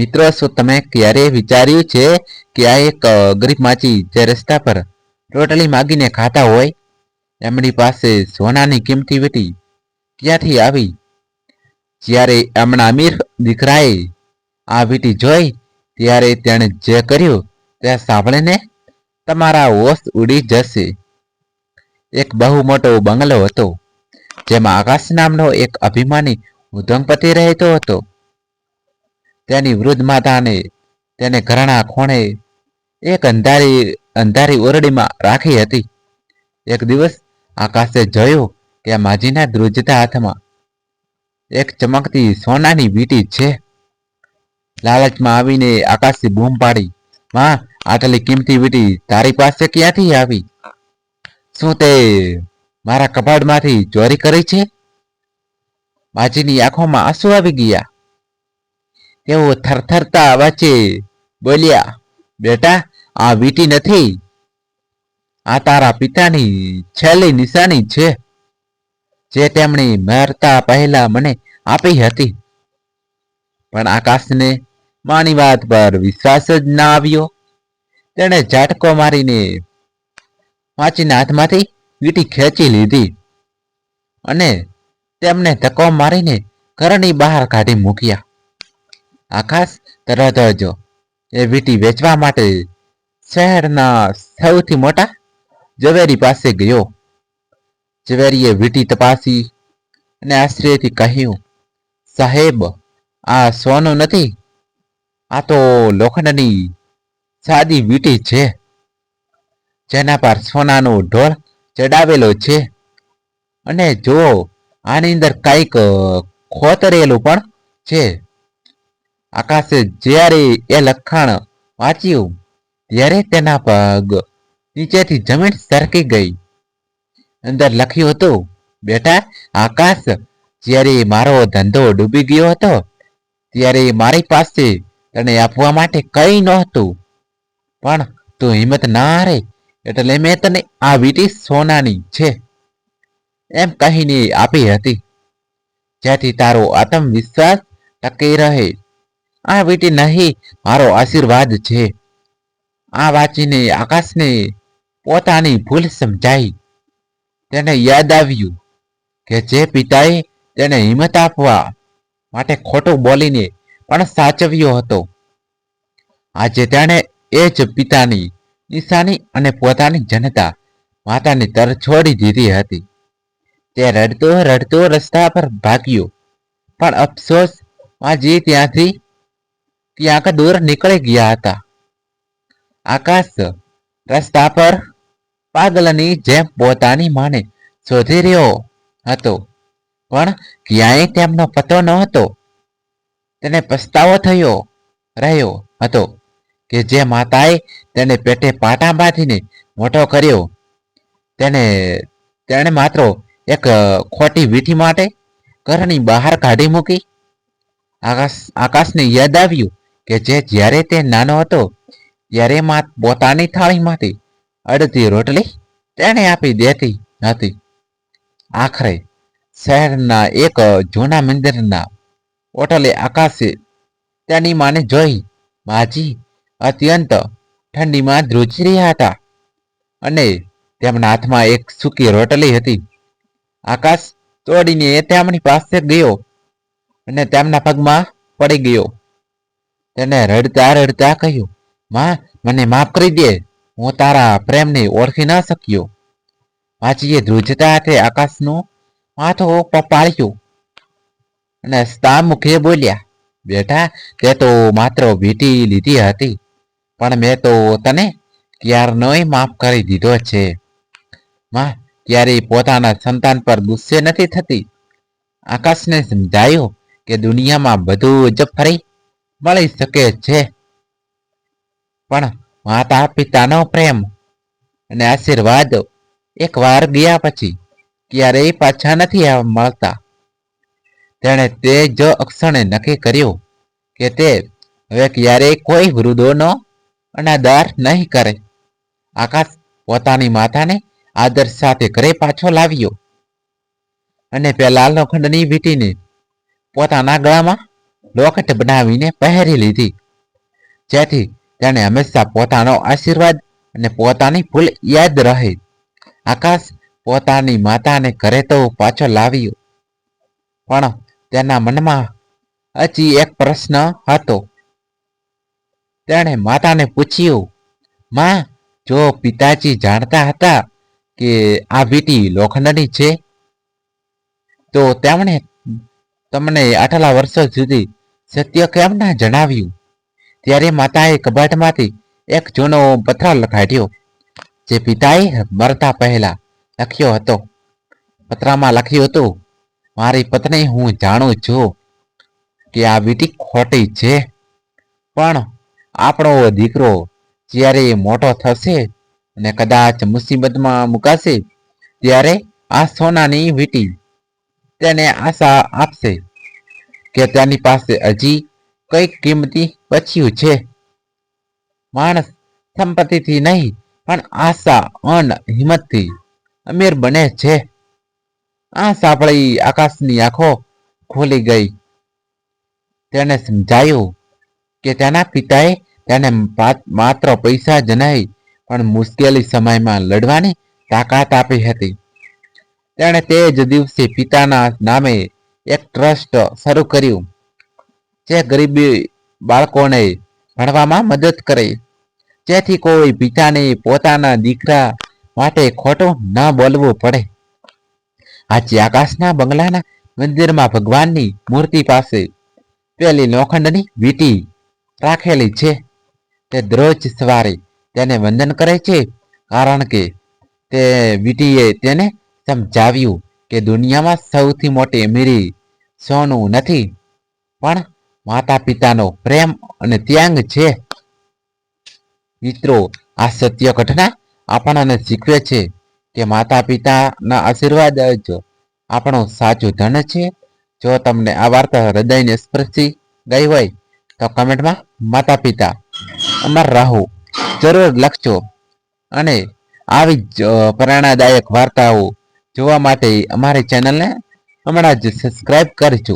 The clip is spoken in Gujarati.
મિત્રો, શું તમે ક્યારે વિચાર્યું છે કે આ એક ગરીબ માચી જે રસ્તા પર ટોટલી માગીને ખાતા હોય, એમની પાસે સોનાની કિંમતી વીટી ક્યાંથી આવી? જ્યારે એમના અમીર દીકરાએ આ વીટી જોઈ, ત્યારે તેણે જે કર્યું તે સાંભળીને તમારા હોશ ઉડી જશે. એક બહુ મોટો બંગલો હતો, જેમાં આકાશ નામનો એક અભિમાની ઉદ્યોગપતિ રહેતો હતો. તેની વૃદ્ધ માતાને તેને ઘરના ખૂણે એક અંધારી અંધારી ઓરડીમાં રાખી હતી. એક દિવસ આકાશે જોયું કે માજીના ધ્રુજતા હાથમાં એક ચમકતી સોનાની વીંટી છે. લાલચમાં આવીને આકાશથી બૂમ પાડી માં આટલી કિંમતી વીંટી તારી પાસે ક્યાંથી આવી? શું તે મારા કબાડમાંથી ચોરી કરી છે? માજીની આંખોમાં આંસુ આવી ગયા. તેઓ થરથરતા અવાજે બોલ્યા, બેટા, આ વીંટી નથી. આ તારા પિતાની છેલ્લી નિશાની છે, જે તેમણે મરતા પહેલા મને આપી હતી. પણ આકાશને માની વાત પર વિશ્વાસ જ ના આવ્યો. તેણે ઝાટકો મારીને વાંચીના હાથમાંથી વીટી ખેંચી લીધી અને તેમને ધક્કો મારીને ઘરની બહાર કાઢી મૂક્યા. આકાશ તરત જ એ વીટી વેચવા માટે શહેરના સૌથી મોટા ઝવેરી પાસે ગયો. ઝવેરીએ વીંટી તપાસી અને આશ્ચર્યથી કહ્યું, સાહેબ, આ સોનું નથી, આ તો લોખંડની સાદી વીંટી છે, જેના પર સોનાનો ઢોળ ચડાવેલો છે. અને જો આની અંદર કંઈક ખોતરેલું પણ છે. આકાશે જ્યારે એ લખાણ વાંચ્યું, ત્યારે તેના પગ નીચેથી જમીન સરકી ગઈ. અંદર લખ્યું હતું, બેટા, આકાશ, જ્યારે મારો ધંધો ડૂબી ગયો હતો, ત્યારે મારી પાસે તને આપવા માટે કંઈ નહોતું. પણ તું હિંમત ના હારે એટલે મેં તને આ વીટી સોનાની છે. એમ કહીને આપી હતી. જેથી તારો આત્મવિશ્વાસ ટકી રહે. આ વીટી નહીં, મારો આશીર્વાદ છે. આ વાંચીને આકાશને પોતાની ભૂલ સમજાઈ. તેને યાદ આવ્યું કે જે પિતાએ તેને હિંમત આપવા માટે ખોટું બોલીને પણ સાચવ્યો હતો. આજે તેણે એ જ પિતાની નિશાની અને પોતાની જનતા માતાની તર છોડી દીધી હતી. તે રડતો રડતો રસ્તા પર ભાગ્યો. પણ અફસોસ, માજી ત્યાંથી ક્યાંક દૂર નીકળી ગયા હતા આકાશ રસ્તા પર પાગલની જેમ પોતાની માને શોધી રહ્યો હતો પણ ક્યાંય તેમનો પતો ન હતો તેને પસ્તાવો થયો રહ્યો હતો કે જે માતાએ તેને પેટે પાટા બાંધીને મોટો કર્યો તેને તેણે માત્ર એક ખોટી વીઠી માટે ઘરની બહાર કાઢી મૂકી આકાશ આકાશને યાદ આવ્યું કે જે જ્યારે તે નાનો હતો, ત્યારે મા પોતાની થાળીમાંથી અડધી રોટલી તેણે આપી દેતી હતી. આખરે શહેરના એક જૂના મંદિરના હોટલે આકાશે તેની માને જોઈ માજી અત્યંત ઠંડીમાં ધ્રુજી રહ્યા હતા અને તેમના હાથમાં એક સૂકી રોટલી હતી. આકાશ તોડીને એ તેમની પાસે ગયો અને તેમના પગમાં પડી ગયો. તેને રડતા રડતા કહ્યું, માં, મને માફ કરી દે. હું તારા પ્રેમને ઓળખી ન શક્યો. માજીએ ધ્રુજતા હાથે આકાશનું માથો પપાળ્યો અને સ્તા મુખે બોલ્યા, બેટા તે તો માત્ર વીંટી લીધી હતી, પણ મેં તો તને ક્યારનોય માફ કરી દીધો છે. માં, ક્યારેય પોતાના સંતાન પર ગુસ્સે નથી થતી? આકાશને સમજાયું કે દુનિયામાં બધું જ ફરી મળી શકે છે. પણ માતા પિતાનો પ્રેમ અને આશીર્વાદ એકવાર ગયા પછી ક્યારેય પાછા નથી મળતા. તેણે તે જ અક્ષણે નક્કી કર્યું કે તે હવે ક્યારેય કોઈ વૃદ્ધોનો અનાદર નહીં કરે. આકાશ પોતાની માતાને આદર સાથે ઘરે પાછો લાવ્યો અને પેલા લોખંડની વીટીને પોતાના ગળામાં લોકેટ બનાવીને પહેરી લીધી. જેથી તેને હંમેશા પોતાનો આશીર્વાદ અને પોતાની ભૂલ યાદ રહે. આકાશ પોતાની માતાને ઘરે તો પાછો લાવ્યો. પણ તેના મનમાં હજી એક પ્રશ્ન હતો. તેણે માતાને પૂછ્યું, માં, જો પિતાજી જાણતા હતા કે આ વીટી લોખંડની છે, તો તેમણે તમને આટલા વર્ષો સુધી સત્ય કેમ ના જણાવ્યું? ત્યારે માતાએ કબાટમાંથી એક જૂનો પત્ર લખાડ્યો જે પિતાએ મરતા પહેલા લખ્યો હતો. પત્રમાં લખ્યું હતું, મારી પત્ની હું જાણું છું કે આ વીટી ખોટી છે, પણ આપણો દીકરો જ્યારે મોટો થશે અને કદાચ મુસીબતમાં મુકાશે, ત્યારે આ સોનાની વીટી તેને આશા આપશે. કે તેની પાસે હજી કંઈક કિંમતી બચ્યું છે. માણસ સંપત્તિથી નહીં, પણ આશા, અન, હિંમતથી અમીર બને છે. આ સાંભળી આકાશની આંખો ખોલી ગઈ. તેને સમજાયું કે તેના પિતાએ તેને માત્ર પૈસા જ નહીં, પણ મુશ્કેલી સમયમાં લડવાની તાકાત આપી હતી. તેણે તે જ દિવસે પિતાના નામે એક ટ્રસ્ટ શરૂ કર્યું, જે ગરીબી બાળકોને ભણવામાં મદદ કરે. જેથી કોઈ પિતાને પોતાના દીકરા માટે ખોટું ન બોલવું પડે. આજે આકાશના બંગલાના મંદિરમાં ભગવાનની મૂર્તિ પાસે પેલી લોખંડની વીંટી રાખેલી છે. તે દરરોજ સવારે તેને વંદન કરે છે, કારણ કે તે વીટીએ તેને સમજાવ્યું કે દુનિયામાં સૌથી મોટી અમીરી સોનું નથી. પણ માતા પિતાનો પ્રેમ અને ત્યાગ છે. મિત્રો આ સત્ય ઘટના આપણને શીખવે છે કે માતા પિતાના આશીર્વાદ જ આપણું સાચું ધન છે. જો તમને આ વાર્તા હૃદયને સ્પર્શી ગઈ હોય, તો કમેન્ટમાં માતા પિતા અમર રહો જરૂર લખજો અને આવી જ પ્રેરણાદાયક વાર્તાઓ જોવા માટે અમારી ચેનલને હમણાં જ સબસ્ક્રાઇબ કરજો.